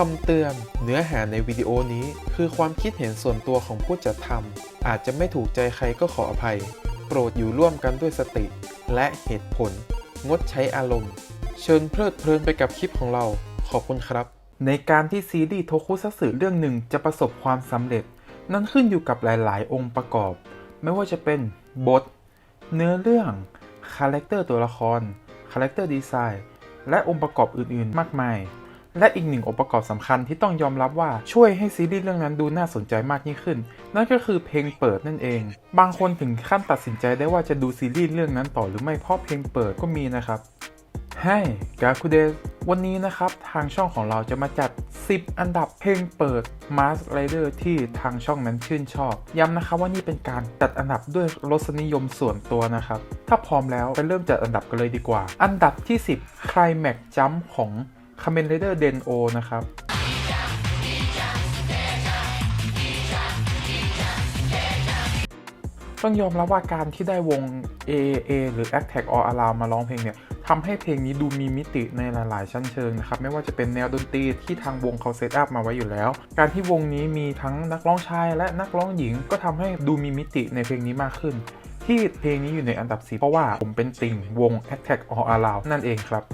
คำเตือน เนื้อหาในวิดีโอนี้คือความคิดเห็นส่วนตัวของผู้จัดทำอาจจะไม่ถูกใจใครก็ขออภัย โปรดอยู่ร่วมกันด้วยสติ และเหตุผล งดใช้อารมณ์ เชิญเพลิดเพลินไปกับคลิปของเรา ขอบคุณครับ ในการที่ซีรีส์โทคุซัตสึเรื่องหนึ่งจะประสบความสำเร็จ นั่นขึ้นอยู่กับหลาย ๆ องค์ประกอบ ไม่ว่าจะเป็นบท เนื้อเรื่อง คาแรคเตอร์ตัวละคร คาแรคเตอร์ดีไซน์ และองค์ประกอบอื่น ๆ มากมาย และอีกหนึ่งองค์ประกอบสำคัญที่ต้องยอมรับว่าช่วยให้ซีรีส์เรื่องนั้นดูน่าสนใจมากยิ่งขึ้น นั่นก็คือเพลงเปิดนั่นเอง บางคนถึงขั้นตัดสินใจได้ว่าจะดูซีรีส์เรื่องนั้นต่อหรือไม่เพราะเพลงเปิดก็มีนะครับให้กาคุเดวันนี้นะครับ ทางช่องของเราจะมาจัด 10 อันดับเพลงเปิด Mask Rider ที่ทางช่องนั้นชื่นชอบ ย้ำนะครับว่านี่เป็นการจัดอันดับด้วยรสนิยมส่วนตัวนะครับ ถ้าพร้อมแล้วไปเริ่มจัดอันดับกันเลยดีกว่า อันดับที่ 10 Climax Jump ของ Kamen Rider Den-O นะครับต้องยอมรับว่าการที่ได้วง AAA หรือ Attack All Around มาร้องเพลงเนี่ยทำให้เพลงนี้ดูมีมิติในหลาย ๆ ชั้นเชิงนะครับ ไม่ว่าจะเป็นแนวดนตรีที่ทางวงเขาเซตอัพมาไว้อยู่แล้ว การที่วงนี้มีทั้งนักร้องชายและนักร้องหญิง ก็ทำให้ดูมีมิติในเพลงนี้มากขึ้น ที่เพลงนี้อยู่ในอันดับ 4 เพราะว่าผมเป็นติ่งวง Attack All Around นั่นเองครับ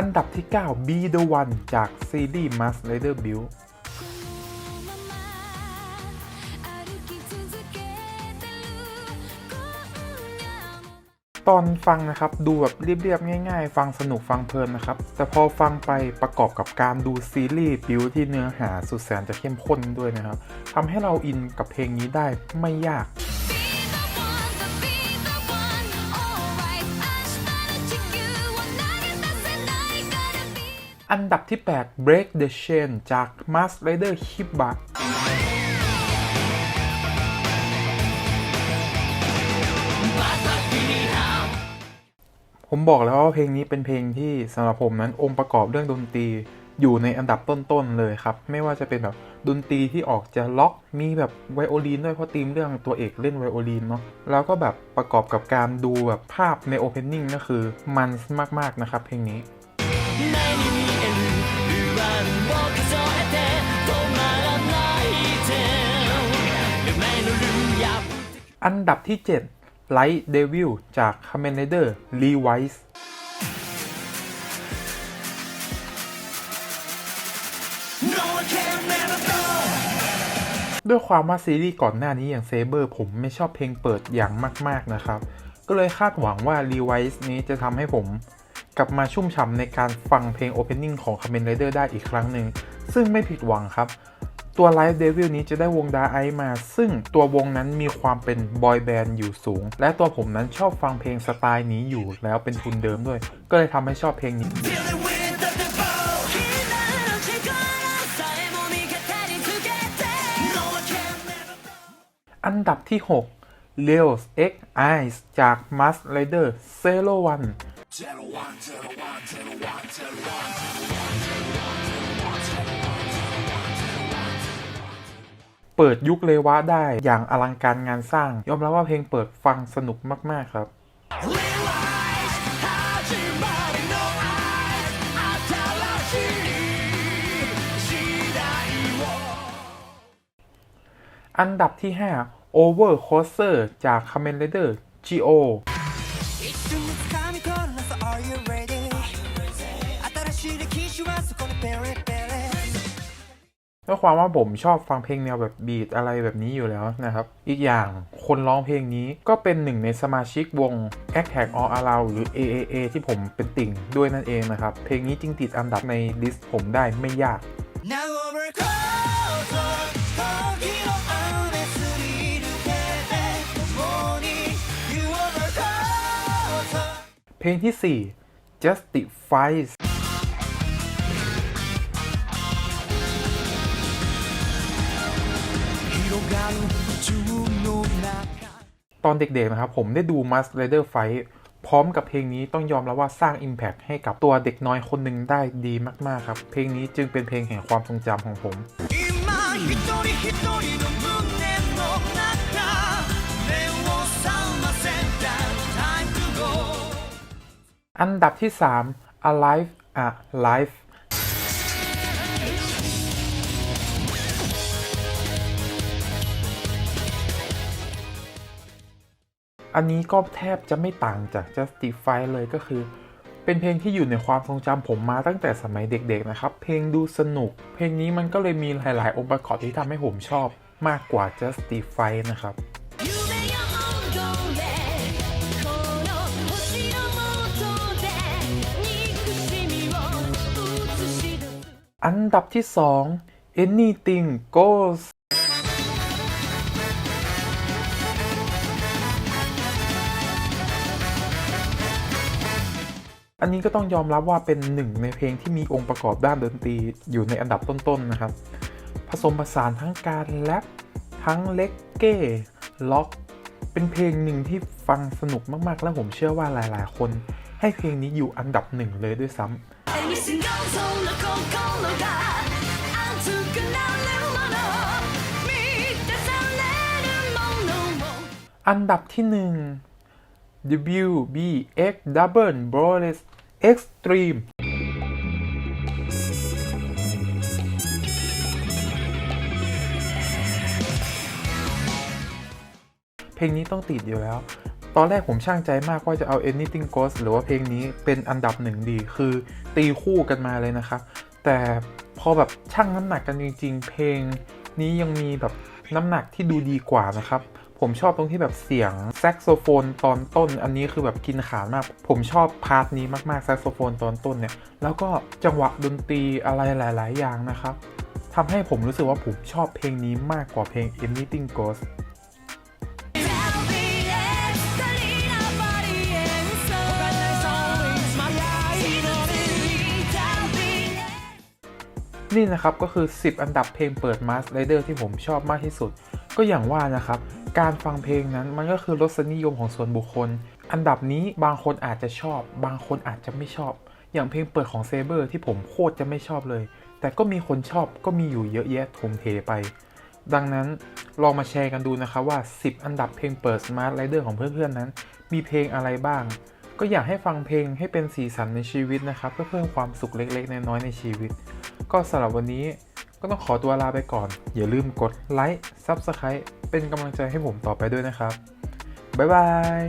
อันดับที่ 9 Be the One จากซีรีส์ Mask Rider Build ตอนฟังนะครับดูแบบเรียบๆง่าย ๆ ฟังสนุกฟังเพลินนะครับ แต่พอฟังไปประกอบกับการดูซีรีส์บิวที่เนื้อหาสุดแสนจะเข้มข้นด้วยนะครับทำให้เราอินกับเพลงนี้ได้ไม่ยาก อันดับที่ 8 Break the Chain จาก Mask Rider Hibba ผมบอกแล้วว่าเพลงนี้เป็นเพลงที่สำหรับผมนั้นองค์ประกอบเรื่องดนตรีอยู่ในอันดับต้นๆเลยครับ ไม่ว่าจะเป็นแบบดนตรีที่ออกจะล็อกมีแบบไวโอลินด้วยเพราะธีมเรื่องตัวเอกเล่นไวโอลินเนาะแล้วก็แบบประกอบกับการดูแบบภาพในโอเพนนิ่งก็คือมันมากๆนะครับเพลงนี้ อันดับที่ 7 Light Devil จาก Kamen Rider Revises ด้วยความว่าซีรีส์ก่อนหน้านี้อย่างเซเบอร์ผมไม่ชอบเพลงเปิดอย่างมาก ๆ นะครับ ก็เลยคาดหวังว่า Levi's นี้จะทำให้ผมกลับมาชุ่มฉ่ำในการฟังเพลง Opening ของ Kamen Rider ได้อีกครั้งหนึ่ง ซึ่งไม่ผิดหวังครับ ตัว Live Devil นี้จะได้วงดาไอมา ซึ่งตัววงนั้นมีความเป็นบอยแบนด์อยู่สูง และตัวผมนั้นชอบฟังเพลงสไตล์นี้อยู่แล้วเป็นทุนเดิมด้วย ก็เลยทำให้ชอบเพลงนี้อันดับที่6 Leo s X Eyes จาก m u s Rider 0 1 0 1 0 1 0 1 0 1 0 1 เปิดยุคเลวะได้อย่างอลังการงานสร้าง ยอมรับว่าเพลงเปิดฟังสนุกมาก ๆ ครับ Realize 始まりの愛新しい時代を อันดับที่ 5 Over Coaster จาก Kamen Rider Geo 一瞬に掴み取るのさ Are you ready 新しい歴史はそこにペレペレ ด้วยความว่าผมชอบฟังเพลงแนวแบบบีทอะไรแบบนี้อยู่แล้วนะครับ อีกอย่างคนร้องเพลงนี้ก็เป็นหนึ่งในสมาชิกวง Attack All Around หรือ AAA ที่ผมเป็นติ่งด้วยนั่นเองนะครับ เพลงนี้จริงติดอันดับในลิสต์ผมได้ไม่ยากเพลงที่ 4 Justify e s ตอนเด็กๆนะครับผมได้ดู m u s t Rider Fight พร้อมกับเพลงนี้ต้องยอมแล้วว่าสร้าง Impact ให้กับตัวเด็กน้อยคนหนึ่งได้ดีมากๆครับ เพลงนี้จึงเป็นเพลงแห่งความทรงจำของผมอันดับที่ 3 Alive Alive อันนี้ก็แทบจะไม่ต่างจาก Justify เลยก็คือ เป็นเพลงที่อยู่ในความทรงจำผมมาตั้งแต่สมัยเด็กๆนะครับ เพลงดูสนุก เพลงนี้มันก็เลยมีหลายๆ องค์ประกอบที่ทำให้ผมชอบมากกว่า Justify นะครับอันดับที่ 2 Anything Goes อันนี้ก็ต้องยอมรับว่าเป็นหนึ่งในเพลงที่มีองค์ประกอบด้านดนตรีอยู่ในอันดับต้นๆนะครับ ผสมผสานทั้งการแรปทั้งเล็กเก้ล็อกเป็นเพลงหนึ่งที่ฟังสนุกมากๆ และผมเชื่อว่าหลายๆ คน ให้เพลงนี้อยู่อันดับหนึ่งเลยด้วยซ้ำอันดับที่หนึ่ง WBX Double b r o l e s Extreme เพลงนี้ต้องติดอยู่แล้ว ตอนแรกผมช่างใจมากว่าจะเอา Anything Goes หรือว่าเพลงนี้เป็นอันดับหนึ่งดี คือตีคู่กันมาเลยนะครับ แต่พอแบบช่างน้ำหนักกันจริง ๆ เพลงนี้ยังมีแบบน้ำหนักที่ดูดีกว่านะครับ ผมชอบตรงที่แบบเสียงแซกโซโฟนตอนต้น อันนี้คือแบบกินขามาก ผมชอบพาร์ทนี้มากๆแซกโซโฟนตอนต้นเนี่ย แล้วก็จังหวะดนตรีอะไรหลาย ๆ อย่างนะครับทำให้ผมรู้สึกว่าผมชอบเพลงนี้มากกว่าเพลง Anything Goes There'll be extra nobody else so my life There'll be นี่นะครับก็คือ 10 อันดับเพลงเปิด Mars Rider ที่ผมชอบมากที่สุด ก็อย่างว่านะครับ การฟังเพลงนั้นมันก็คือรสนิยมของส่วนบุคคล อันดับนี้บางคนอาจจะชอบ บางคนอาจจะไม่ชอบ อย่างเพลงเปิดของเซเบอร์ที่ผมโคตรจะไม่ชอบเลย แต่ก็มีคนชอบก็มีอยู่เยอะแยะถมเทไป ดังนั้นลองมาแชร์กันดูนะครับว่า 10 อันดับเพลงเปิด Smart Rider ของเพื่อนๆนั้น มีเพลงอะไรบ้าง ก็อยากให้ฟังเพลงให้เป็นสีสันในชีวิตนะครับเพื่อเพิ่มความสุขเล็กๆ น้อยๆในชีวิต ก็สำหรับวันนี้ ก็ต้องขอตัวลาไปก่อน อย่าลืมกดไลค์ซับสไคร b e เป็นกำลังใจให้ผมต่อไปด้วยนะครับ บ๊ายบาย